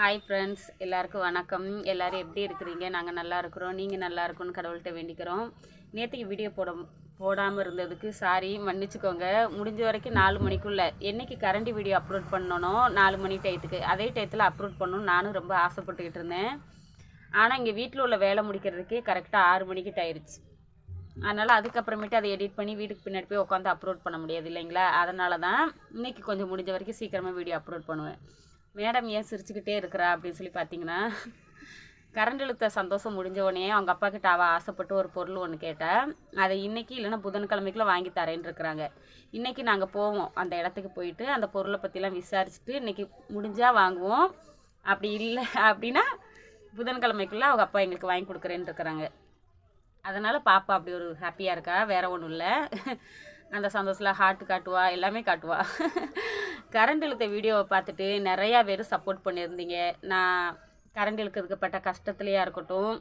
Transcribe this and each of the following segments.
Hi friends எல்லாருக்கும் வணக்கம். எல்லோரும் எப்படி இருக்கிறீங்க? நாங்கள் நல்லா இருக்கிறோம். நீங்கள் நல்லா இருக்கும்னு கடவுள்கிட்ட வேண்டிக்கிறோம். நேற்றுக்கு வீடியோ போட போடாமல் இருந்ததுக்கு சாரி மன்னிச்சுக்கோங்க. முடிஞ்ச வரைக்கும் நாலு மணிக்குள்ளே என்றைக்கு கரண்டி வீடியோ அப்லோட் பண்ணணும் நாலு மணி டயத்துக்கு அதே டயத்தில் அப்லோட் பண்ணணும்னு நானும் ரொம்ப ஆசைப்பட்டுக்கிட்டு இருந்தேன். ஆனால் இங்கே வீட்டில் உள்ள வேலை முடிக்கிறதுக்கே கரெக்டாக ஆறு மணிக்கு ஆயிடுச்சு. அதனால் அதுக்கப்புறமேட்டு அதை எடிட் பண்ணி வீட்டுக்கு பின்னாடி போய் உட்காந்து அப்லோட் பண்ண முடியாது இல்லைங்களா? அதனால தான் இன்னைக்கு கொஞ்சம் முடிஞ்ச வரைக்கும் சீக்கிரமாக வீடியோ அப்லோட் பண்ணுவேன். மேடம் ஏன் சிரிச்சுக்கிட்டே இருக்கிறா அப்படின்னு சொல்லி பார்த்தீங்கன்னா கரண்ட் இழுத்த சந்தோஷம் முடிஞ்ச உடனே அவங்க அப்பா கிட்ட அவள் ஆசைப்பட்டு ஒரு பொருள் ஒன்று கேட்டால் அதை இன்றைக்கி இல்லைன்னா புதன்கிழமைக்குள்ள வாங்கி தரேன்னு இருக்கிறாங்க. இன்றைக்கி நாங்கள் போவோம். அந்த இடத்துக்கு போயிட்டு அந்த பொருளை பற்றிலாம் விசாரிச்சுட்டு இன்றைக்கி முடிஞ்சால் வாங்குவோம். அப்படி இல்லை அப்படின்னா புதன்கிழமைக்குள்ள அவங்க அப்பா எங்களுக்கு வாங்கி கொடுக்குறேன்னு இருக்கிறாங்க. அதனால் பாப்பா அப்படி ஒரு ஹாப்பியாக இருக்கா? வேற ஒன்றும் இல்லை. அந்த சந்தோஷத்தில் ஹார்ட் காட்டுவா? எல்லாமே காட்டுவா. கரண்ட் இழுத்த வீடியோவை பார்த்துட்டு நிறையா பேர் சப்போர்ட் பண்ணியிருந்தீங்க. நான் கரண்ட் இழுக்கிறதுக்கு பட்ட இருக்கட்டும்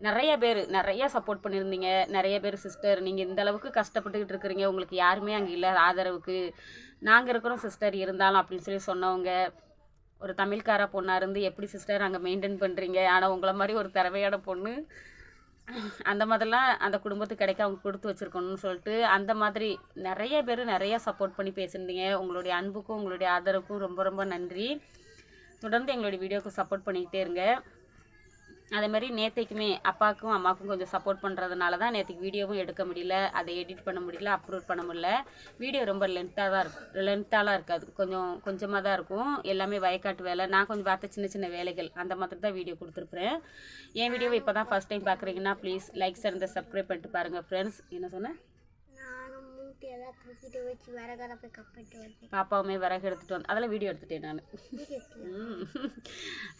நிறைய பேர் நிறையா சப்போர்ட் பண்ணியிருந்தீங்க. நிறைய பேர் சிஸ்டர் நீங்கள் இந்த அளவுக்கு கஷ்டப்பட்டுக்கிட்டு இருக்கிறீங்க. உங்களுக்கு யாருமே அங்கே இல்லை ஆதரவுக்கு. நாங்கள் இருக்கிறோம் சிஸ்டர் இருந்தாலும் அப்படின்னு சொல்லி சொன்னவங்க ஒரு தமிழ்கார பொண்ணாக இருந்து எப்படி சிஸ்டர் அங்கே மெயின்டைன் பண்ணுறீங்க ஆனால் உங்களை மாதிரி ஒரு திறமையான பொண்ணு அந்த மாதிரிலாம் அந்த குடும்பத்துக்கு கிடைக்க அவங்க கொடுத்து வச்சுருக்கணும்னு சொல்லிட்டு அந்த மாதிரி நிறைய பேர் நிறைய சப்போர்ட் பண்ணி பேசியிருந்தீங்க. உங்களுடைய அன்புக்கும் உங்களுடைய ஆதரவுக்கும் ரொம்ப ரொம்ப நன்றி. தொடர்ந்து எங்களுடைய வீடியோவுக்கு சப்போர்ட் பண்ணிக்கிட்டே இருங்க. அதே மாதிரி நேற்றைக்குமே அப்பாவுக்கும் அம்மாவுக்கும் கொஞ்சம் சப்போர்ட் பண்ணுறதுனால தான் நேற்றுக்கு வீடியோவும் எடுக்க முடியல அதை எடிட் பண்ண முடியல அப்லோட் பண்ண முடியல. வீடியோ ரொம்ப லென்த்தாக தான் இருக்கும் லென்த்தாலாம் இருக்காது கொஞ்சம் கொஞ்சமாக தான் இருக்கும். எல்லாமே வயக்காட்டு வேலை. நான் கொஞ்சம் பார்த்த சின்ன சின்ன வேலைகள் அந்த மாதிரி தான் வீடியோ கொடுத்துருப்பேன் என் வீடியோவை இப்போ தான் ஃபஸ்ட் டைம் பார்க்குறீங்கன்னா ப்ளீஸ் லைக் சேர்ந்து சப்ஸ்கிரைப் பண்ணிட்டு பாருங்கள் ஃப்ரெண்ட்ஸ் என்ன சொன்னேன்? மூட்டையெல்லாம் தூக்கிட்டு வச்சு விறகெல்லாம் போய் கப்பிட்டு பாப்பாவுமே விறகு எடுத்துகிட்டு வந்து அதெல்லாம் வீடியோ எடுத்துட்டேன் நான்.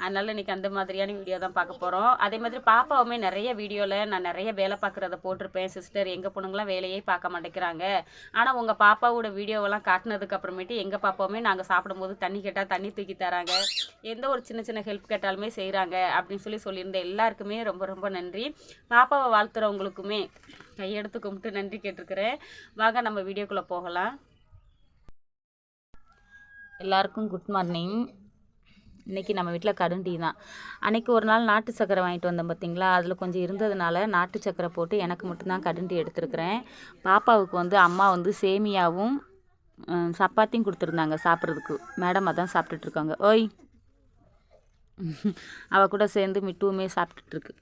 அதனால இன்னைக்கு அந்த மாதிரியான வீடியோ தான் பார்க்க போகிறோம் அதே மாதிரி பாப்பாவுமே நிறைய வீடியோவில் நான் நிறைய வேலை பார்க்குறத போட்டிருப்பேன். சிஸ்டர் எங்கள் பொண்ணுங்களாம் வேலையே பார்க்க மாட்டேங்கிறாங்க. ஆனால் உங்கள் பாப்பாவோட வீடியோவெல்லாம் காட்டினதுக்கு அப்புறமேட்டு எங்கள் பாப்பாவுமே நாங்கள் சாப்பிடும்போது தண்ணி கேட்டால் தண்ணி தூக்கி தராங்க. எந்த ஒரு சின்ன சின்ன ஹெல்ப் கேட்டாலுமே செய்கிறாங்க அப்படின்னு சொல்லி சொல்லியிருந்த எல்லாருக்குமே ரொம்ப ரொம்ப நன்றி. பாப்பாவை வாழ்த்துறவங்களுக்குமே கையெடுத்து கும்பிட்டு நன்றி கேட்டிருக்கிறேன். வாங்க நம்ம வீடியோக்குள்ளே போகலாம். எல்லாருக்கும் குட் மார்னிங் இன்றைக்கி நம்ம வீட்டில் கடும் டீ தான். அன்றைக்கி ஒரு நாள் நாட்டு சக்கரை வாங்கிட்டு வந்தோம் பார்த்தீங்களா அதில் கொஞ்சம் இருந்ததுனால நாட்டு சக்கரை போட்டு எனக்கு மட்டும்தான் கடும் டீ எடுத்துருக்கிறேன். பாப்பாவுக்கு வந்து அம்மா வந்து சேமியாவும் சப்பாத்தியும் கொடுத்துருந்தாங்க சாப்பிட்றதுக்கு. மேடம் அதான் சாப்பிட்டுட்ருக்காங்க ஓய். அவள் கூட சேர்ந்து மிட்டுவுமே சாப்பிட்டுட்ருக்கு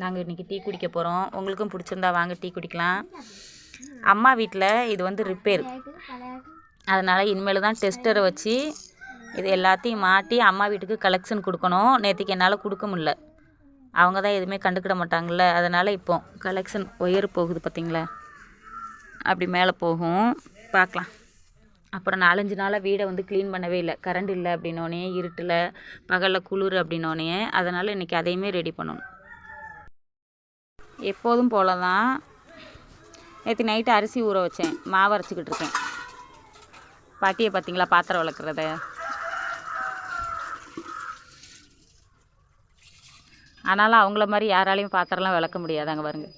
நாங்கள் இன்றைக்கி டீ குடிக்க போகிறோம் உங்களுக்கும் பிடிச்சிருந்தா வாங்க டீ குடிக்கலாம். அம்மா வீட்டில் இது வந்து ரிப்பேர் அதனால் இனிமேல் தான் டெஸ்டரை வச்சு இது எல்லாத்தையும் மாட்டி அம்மா வீட்டுக்கு கலெக்ஷன் கொடுக்கணும். நேற்றுக்கு என்னால் கொடுக்க முடில அவங்க தான் எதுவுமே கண்டுக்கிட மாட்டாங்கள்ல அதனால் இப்போ கலெக்ஷன் ஒயர் போகுது பார்த்தீங்களா அப்படி மேலே போகும். பார்க்கலாம். அப்புறம் நாலஞ்சு நாளாக வீடை வந்து க்ளீன் பண்ணவே இல்லை. கரண்ட் இல்லை அப்படின்னோடனே இருட்டில் பகலில் குளிர் அப்படின்னோடனே அதனால் இன்றைக்கி அதையுமே ரெடி பண்ணணும். எப்போதும் போல தான் நேற்று நைட்டு அரிசி ஊற வச்சேன். மாவு அரைச்சிக்கிட்டு இருக்கேன். பாட்டியை பார்த்தீங்களா பாத்திரம் விளக்குறத. ஆனாலும் அவங்கள மாதிரி யாராலையும் பாத்திரம்லாம் விளக்க முடியாது அங்கே பாருங்க.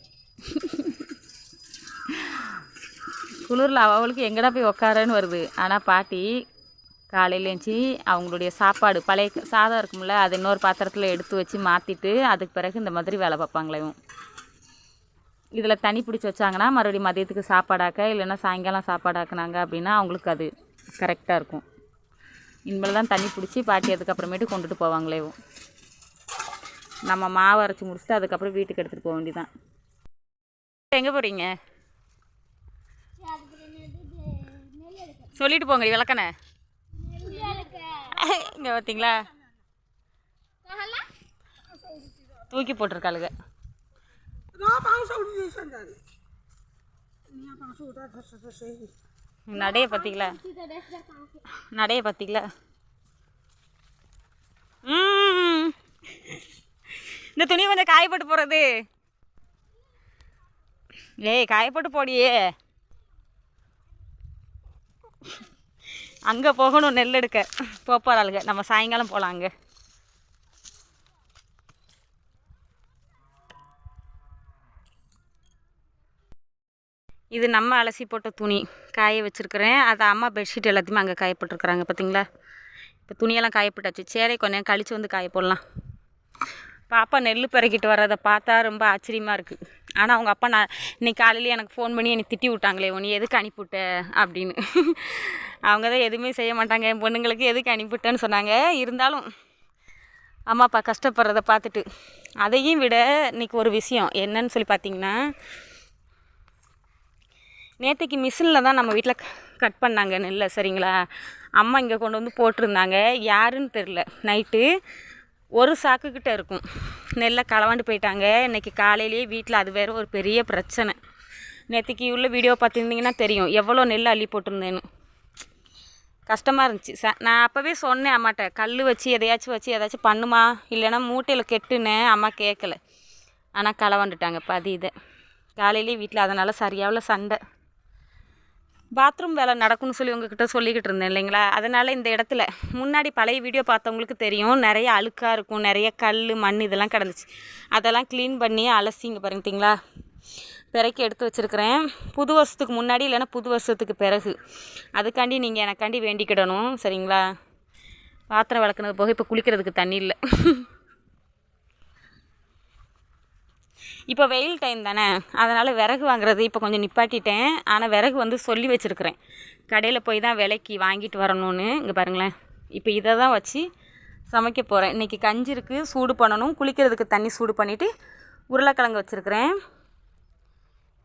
குளிரில் அவளுக்கு எங்கடா போய் உக்காரன்னு வருது. ஆனால் பாட்டி காலையில் எழுந்துச்சி அவங்களுடைய சாப்பாடு பழைய சாதம் இருக்கும்ல அது இன்னொரு பாத்திரத்தில் எடுத்து வச்சு மாற்றிட்டு அதுக்கு பிறகு இந்த மாதிரி வேலை பார்ப்பாங்களேவும் இதில் தண்ணி பிடிச்சி வச்சாங்கன்னா மறுபடியும் மதியத்துக்கு சாப்பாடாக்க இல்லைன்னா சாயங்காலம் சாப்பாடாக்குனாங்க அப்படின்னா அவங்களுக்கு அது கரெக்டாக இருக்கும். இனிமேல் தான் தண்ணி பிடிச்சி பாட்டி அதுக்கப்புறமேட்டு கொண்டுட்டு போவாங்களேவும் நம்ம மாவு அரைச்சி முடிச்சுட்டு அதுக்கப்புறம் வீட்டுக்கு எடுத்துகிட்டு போக வேண்டியதான் எங்கே போகிறீங்க சொல்லிட்டு போங்க விளக்கணே இங்கே பார்த்தீங்களா தூக்கி போட்டிருக்காளுங்க நடைய பார்த்தீங்களா நடைய பார்த்தீங்களா இந்த துணி கொஞ்சம் காயப்பட்டு போகிறது ஏய் காயப்பட்டு போடியே அங்கே போகணும் நெல் எடுக்க போப்பாராளுங்க நம்ம சாயங்காலம் போகலாம் அங்கே. இது நம்ம அலசி போட்ட துணி காய வச்சுருக்கிறேன். அதை அம்மா பெட்ஷீட் எல்லாத்தையுமே அங்கே காயப்பட்டுருக்கறாங்க பார்த்தீங்களா இப்போ துணியெல்லாம் காய போட்டாச்சு. சேரை கொஞ்ச நேரம் கழித்து வந்து காய போடலாம். பாப்பா நெல் பிறக்கிட்டு வர்றதை பார்த்தா ரொம்ப ஆச்சரியமாக இருக்குது ஆனால் அவங்க அப்பா நான் இன்னைக்கு காலையில எனக்கு ஃபோன் பண்ணி என்னை திட்டி விட்டாங்களே உன்னை எதுக்கு அனுப்பிவிட்ட? அப்படின்னு. அவங்க தான் எதுவுமே செய்ய மாட்டாங்க. என் பொண்ணுங்களுக்கு எதுக்கு அனுப்பிவிட்டேன்னு சொன்னாங்க. இருந்தாலும் அம்மா அப்பா கஷ்டப்படுறத பார்த்துட்டு அதையும் விட இன்றைக்கி ஒரு விஷயம் என்னன்னு சொல்லி பார்த்தீங்கன்னா நேற்றுக்கு மிஷினில் தான் நம்ம வீட்டில் கட் பண்ணாங்க நெல்லை சரிங்களா? அம்மா இங்கே கொண்டு வந்து போட்டிருந்தாங்க. யாருன்னு தெரில நைட்டு ஒரு சாக்குக்கிட்ட இருக்கும். நெல்லை களவாண்டு போயிட்டாங்க. இன்றைக்கி காலையிலேயே வீட்டில் அது வேறு ஒரு பெரிய பிரச்சனை. நேற்றுக்கு உள்ள வீடியோ பார்த்துருந்தீங்கன்னா தெரியும். எவ்வளோ நெல் அள்ளி போட்டிருந்தேன்னு. கஷ்டமாக இருந்துச்சு. ச நான் அப்போவே சொன்னேன் அம்மாட்ட கல் வச்சு எதையாச்சும் வச்சு எதாச்சும் பண்ணுமா? இல்லைன்னா மூட்டையில் கெட்டுனேன். அம்மா கேட்கல ஆனால் களவாண்டுட்டாங்க. பாதி இதை. காலையிலேயே வீட்டில் அதனால் சரியாகல சண்டை. பாத்ரூம் வேலை நடக்கும்னு சொல்லி உங்ககிட்ட சொல்லிக்கிட்டு இருந்தேன் இல்லைங்களா? அதனால் இந்த இடத்துல முன்னாடி பழைய வீடியோ பார்த்தவங்களுக்கு தெரியும். நிறைய அழுக்காக இருக்கும் நிறைய கல் மண் இதெல்லாம் கிடந்துச்சு. அதெல்லாம் க்ளீன் பண்ணி அலசிங்க பாருங்கிட்டிங்களா? பிறக்கி எடுத்து வச்சுருக்கிறேன். புது வருஷத்துக்கு முன்னாடி இல்லைன்னா புது வருஷத்துக்கு பிறகு. அதுக்காண்டி நீங்கள் எனக்காண்டி வேண்டிக்கிடணும் சரிங்களா? பாத்திரம் விளக்குனது போக இப்போ குளிக்கிறதுக்கு தண்ணி இல்லை. இப்போ வெயில் டைம் தானே அதனால் விறகு வாங்குறது இப்போ கொஞ்சம் நிப்பாட்டிட்டேன். ஆனால் விறகு வந்து சொல்லி வச்சுருக்கிறேன். கடையில் போய் தான் விலைக்கு வாங்கிட்டு வரணும்னு. இங்கே பாருங்களேன். இப்போ இதை தான் வச்சு சமைக்க போகிறேன் இன்றைக்கி கஞ்சி இருக்குது சூடு பண்ணணும். குளிக்கிறதுக்கு தண்ணி சூடு பண்ணிவிட்டு உருளைக்கிழங்கு வச்சுருக்கிறேன்.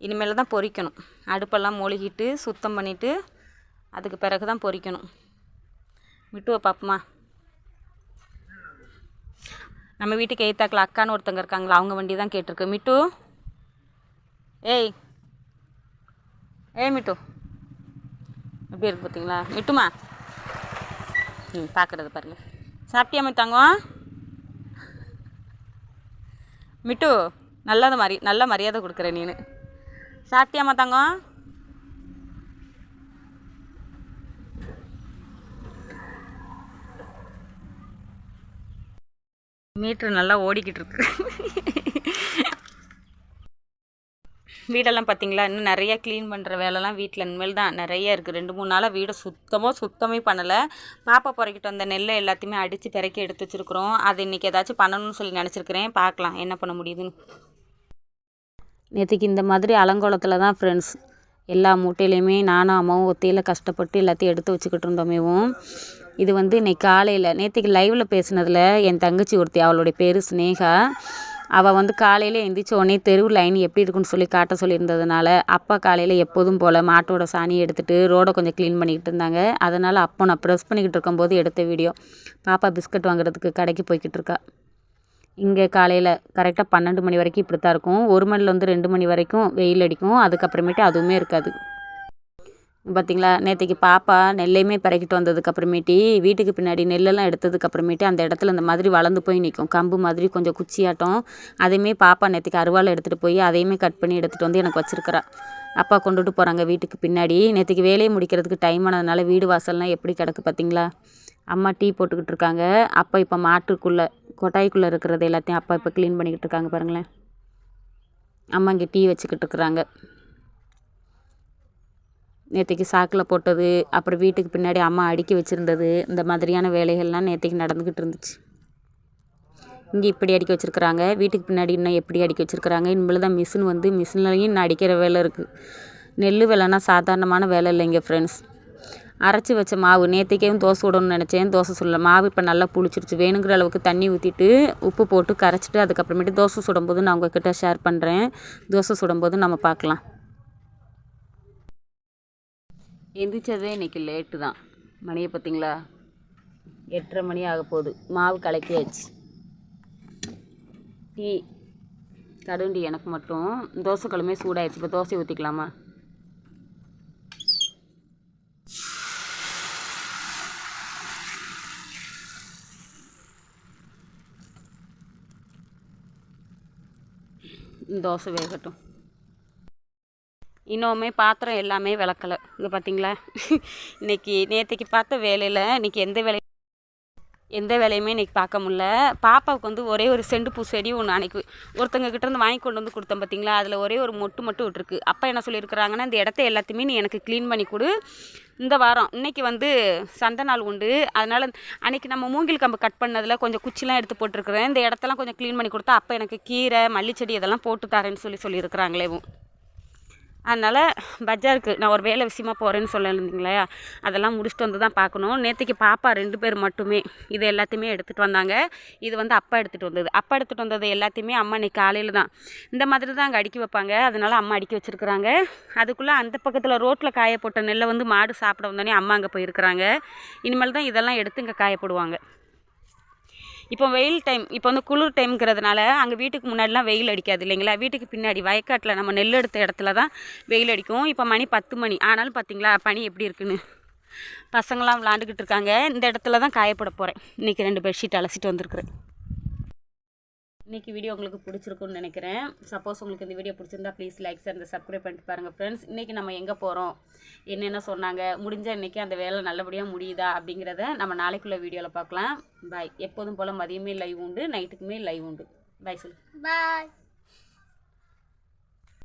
இனிமேல் தான் பொரிக்கணும். அடுப்பெல்லாம் மொழுகிட்டு சுத்தம் பண்ணிவிட்டு அதுக்கு பிறகு தான் பொறிக்கணும் விட்டுவை பாப்பமா? நம்ம வீட்டுக்கு எய்த்தாக்கில் அக்கான்னு ஒருத்தங்க இருக்காங்களா? அவங்க வண்டி தான் கேட்டிருக்கு. மிட்டு. ஏய். ஏய் மிட்டு. எப்படி இருக்கு பார்த்தீங்களா? மிட்டுமா? ம் பார்க்குறது பாருங்கள் சாப்பிட்டியா மித்தாங்க மிட்டு நல்லது மாதிரி நல்ல மரியாதை கொடுக்குற நீனு. சாப்பிட்டியாம்மா தங்கம் மீட்ரு நல்லா ஓடிக்கிட்டு இருக்கு வீடெல்லாம் பார்த்தீங்களா இன்னும் நிறையா க்ளீன் பண்ணுற வேலைலாம் வீட்டில் இனிமேல் தான் நிறைய இருக்குது ரெண்டு மூணு நாளாக வீடை சுத்தமாக சுத்தமே பண்ணலை. பாப்பா பிறக்கிட்டு வந்த நெல்லை எல்லாத்தையுமே அடித்து பிறக்கி எடுத்து வச்சுருக்குறோம். அது இன்றைக்கி ஏதாச்சும் பண்ணணும்னு சொல்லி நினச்சிருக்கிறேன். பார்க்கலாம் என்ன பண்ண முடியுதுன்னு. நேற்றுக்கு இந்த மாதிரி அலங்கோலத்தில் தான் ஃப்ரெண்ட்ஸ் எல்லா மூட்டையிலையுமே நானும் அம்மாவும் ஒத்தையில் கஷ்டப்பட்டு எல்லாத்தையும் எடுத்து வச்சுக்கிட்டு இருந்தோமேவும். இது வந்து இன்னைக்கு காலையில் நேற்றுக்கு லைவில் பேசுனதில் என் தங்கச்சி ஒருத்தி அவளுடைய பேர் ஸ்னேகா அவள் வந்து காலையில் எந்திரிச்ச உடனே தெரு லைன் எப்படி இருக்குன்னு சொல்லி காட்ட சொல்லியிருந்ததுனால அப்பா காலையில் எப்போதும் போல் மாட்டோட சாணியை எடுத்துகிட்டு ரோடை கொஞ்சம் க்ளீன் பண்ணிக்கிட்டு இருந்தாங்க. அதனால் அப்போ நான் ப்ரெஸ் பண்ணிக்கிட்டு இருக்கும்போது எடுத்த வீடியோ பாப்பா பிஸ்கட் வாங்குறதுக்கு கடைக்கு போய்கிட்டு இருக்கா. இங்கே காலையில் கரெக்டாக பன்னெண்டு மணி வரைக்கும் இப்படி தான் இருக்கும். ஒரு மணிலேருந்து ரெண்டு மணி வரைக்கும் வெயில் அடிக்கும். அதுக்கப்புறமேட்டு அதுவுமே இருக்காது. பார்த்தீங்களா நேற்றுக்கு பாப்பா நெல்லையுமே பிறக்கிட்டு வந்ததுக்கு அப்புறமேட்டி வீட்டுக்கு பின்னாடி நெல்லெல்லாம் எடுத்ததுக்கப்புறமேட்டு அந்த இடத்துல இந்த மாதிரி வளர்ந்து போய் நிற்கும் கம்பு மாதிரி கொஞ்சம் குச்சியாட்டம். அதையுமே பாப்பா நேற்றுக்கு அருவாள் எடுத்துகிட்டு போய் அதையுமே கட் பண்ணி எடுத்துகிட்டு வந்து எனக்கு வச்சுருக்கிறா. அப்பா கொண்டுட்டு போகிறாங்க வீட்டுக்கு பின்னாடி. நேற்றுக்கு வேலையை முடிக்கிறதுக்கு டைம் ஆனதுனால வீடு வாசல்லாம் எப்படி கிடக்கு பார்த்தீங்களா அம்மா டீ போட்டுக்கிட்டு இருக்காங்க. அப்பா இப்போ மாட்டுக்குள்ளே கொட்டாய்க்குள்ளே இருக்கிறது எல்லாத்தையும் அப்பா இப்போ க்ளீன் பண்ணிக்கிட்டு இருக்காங்க பாருங்களேன். அம்மா இங்கே டீ வச்சுக்கிட்டு இருக்கிறாங்க. நேற்றுக்கு சாக்கில் போட்டது அப்புறம் வீட்டுக்கு பின்னாடி அம்மா அடுக்கி வச்சுருந்தது இந்த மாதிரியான வேலைகள்லாம் நேற்றுக்கு நடந்துக்கிட்டு இருந்துச்சு. இங்கே இப்படி அடிக்க வச்சுருக்குறாங்க வீட்டுக்கு பின்னாடி இன்னும் எப்படி அடிக்க வச்சுருக்குறாங்க இனிமேல் தான் மிஷின் வந்து மிஷின்லையும் இன்னும் அடிக்கிற வேலை இருக்குது நெல் வேலைன்னா சாதாரணமான வேலை இல்லைங்க ஃப்ரெண்ட்ஸ் அரைச்சி வச்ச மாவு நேற்றுக்கேவும் தோசை விடணும்னு நினச்சேன் தோசை சுடல. மாவு இப்போ நல்லா புளிச்சிருச்சு. வேணுங்கிற அளவுக்கு தண்ணி ஊற்றிட்டு உப்பு போட்டு கரைச்சிட்டு அதுக்கப்புறமேட்டு தோசை சுடும்போது நான் உங்ககிட்ட ஷேர் பண்ணுறேன் தோசை சுடும்போது நம்ம பார்க்கலாம். எந்திரிச்சதே இன்றைக்கி லேட்டு தான். மணியை பார்த்தீங்களா எட்டரை மணி ஆக போகுது. மாவு கலக்கியாச்சு. டீ கடுண்டி எனக்கு மட்டும். தோசை சூடாயிடுச்சு. இப்போ தோசை ஊற்றிக்கலாமா தோசை வேகட்டும். இன்னுமே பாத்திரம் எல்லாமே விளக்கலை. இங்கே பார்த்தீங்களா இன்னைக்கு நேற்றுக்கு பார்த்த வேலையில் இன்னைக்கு எந்த வேலை எந்த வேலையுமே இன்றைக்கி பார்க்க முடில பாப்பாவுக்கு வந்து ஒரே ஒரு செண்டு பூ செடி ஒன்று அன்னைக்கு ஒருத்தங்க கிட்டேருந்து வாங்கி கொண்டு வந்து கொடுத்தேன் பார்த்தீங்களா அதில் ஒரே ஒரு மொட்டு மட்டும் விட்டுருக்கு. அப்பா என்ன சொல்லியிருக்கிறாங்கன்னா இந்த இடத்த எல்லாத்தையுமே நீ எனக்கு க்ளீன் பண்ணி கொடு. இந்த வாரம் இன்னைக்கு வந்து சந்தை நாள் உண்டு. அதனால் அன்னைக்கு நம்ம மூங்கில் கம்பு கட் பண்ணதில் கொஞ்சம் குச்சிலாம் எடுத்து போட்டிருக்கிறேன். இந்த இடத்தெல்லாம் கொஞ்சம் க்ளீன் பண்ணி கொடுத்தா அப்போ எனக்கு கீரை மல்லிச்செடி இதெல்லாம் போட்டு தரேன்னு சொல்லி சொல்லியிருக்கிறாங்களேவும் அதனால் பஜாருக்கு நான் ஒரு வேலை விஷயமா போகிறேன்னு சொல்லியிருந்தீங்களே அதெல்லாம் முடிச்சுட்டு வந்து தான் பார்க்கணும். நேற்றுக்கு பாப்பா ரெண்டு பேர் மட்டுமே இது எல்லாத்தையுமே எடுத்துகிட்டு வந்தாங்க. இது வந்து அப்பா எடுத்துகிட்டு வந்தது. அப்பா எடுத்துகிட்டு வந்தது எல்லாத்தையுமே அம்மா இன்னைக்கு காலையில் தான். இந்த மாதிரி தான் அங்கே அடுக்கி வைப்பாங்க. அதனால் அம்மா அடுக்கி வச்சுருக்குறாங்க. அதுக்குள்ளே அந்த பக்கத்தில் ரோட்டில் காய போட்ட நெல்லை வந்து மாடு சாப்பிட வந்தோடனே அம்மா அங்கே போயிருக்கிறாங்க. இனிமேல் தான் இதெல்லாம் எடுத்து இங்கே காயப்படுவாங்க இப்போ வெயில் டைம் இப்போ வந்து குளிர் டைம்ங்கிறதுனால அங்கே வீட்டுக்கு முன்னாடிலாம் வெயில் அடிக்காது இல்லைங்களா? வீட்டுக்கு பின்னாடி வயக்காட்டில் நம்ம நெல் எடுத்த இடத்துல தான் வெயில் அடிக்கும். இப்போ மணி பத்து மணி. ஆனாலும் பார்த்தீங்களா பனி எப்படி இருக்குன்னு? பசங்களாம் விளாண்டுக்கிட்டு இருக்காங்க. இந்த இடத்துல தான் காயப்பட போகிறேன் இன்றைக்கி ரெண்டு பெட்ஷீட் அலசிட்டு வந்திருக்குறேன். இன்றைக்கி வீடியோ உங்களுக்கு பிடிச்சிருக்குன்னு நினைக்கிறேன். சப்போஸ் உங்களுக்கு இந்த வீடியோ பிடிச்சிருந்தா ப்ளீஸ் லைக்ஸ் அந்த சப்ஸ்கிரைப் பண்ணிட்டு பாருங்கள் ஃப்ரெண்ட்ஸ் இன்றைக்கி நம்ம எங்கே போகிறோம் என்னென்ன சொன்னாங்க? முடிஞ்ச இன்றைக்கி அந்த வேலை நல்லபடியாக முடியுதா அப்படிங்கிறத நம்ம நாளைக்குள்ள வீடியோவில் பார்க்கலாம். பாய் எப்போதும் போல் மதியமே லைவ் உண்டு நைட்டுக்குமே லைவ் உண்டு. பாய் சொல்லு. பாய்